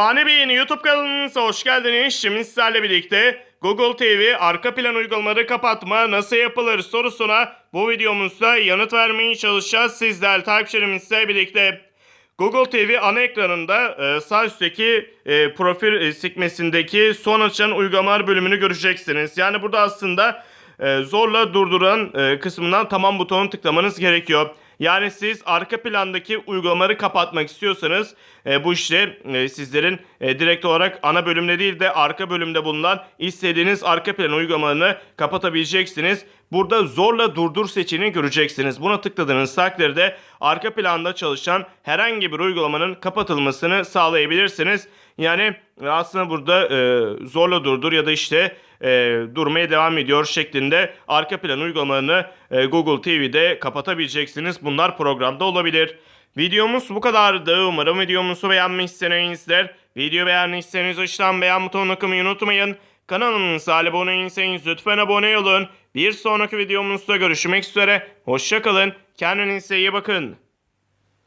Ani Bey'in YouTube kanalınıza hoş geldiniz. Şimdi sizlerle birlikte Google TV arka plan uygulamaları kapatma nasıl yapılır sorusuna bu videomuzda yanıt vermeye çalışacağız. Sizler takipçilerimizle birlikte. Google TV ana ekranında e, sağ üstteki e, profil e, sekmesindeki son açılan uygulamalar bölümünü göreceksiniz. Yani burada aslında zorla durduran kısmından tamam butonunu tıklamanız gerekiyor. Yani siz arka plandaki uygulamaları kapatmak istiyorsanız e, bu işte e, sizlerin e, direkt olarak ana bölümde değil de arka bölümde bulunan istediğiniz arka plan uygulamalarını kapatabileceksiniz. Burada zorla durdur seçeneğini göreceksiniz. Buna tıkladığınız takdirde arka planda çalışan herhangi bir uygulamanın kapatılmasını sağlayabilirsiniz. Yani aslında burada e, zorla durdur ya da işte e, durmaya devam ediyor şeklinde arka plan uygulamalarını e, Google TV'de kapatabileceksiniz. Bunlar programda olabilir. Videomuz bu kadardı. Umarım videomuzu beğenmişsinizdir. Video beğendiyseniz aşağıdan beğen butonuna tıklamayı unutmayın. Kanalımıza abone değilseniz lütfen abone olun. Bir sonraki videomuzda görüşmek üzere. Hoşçakalın. Kendinize iyi bakın.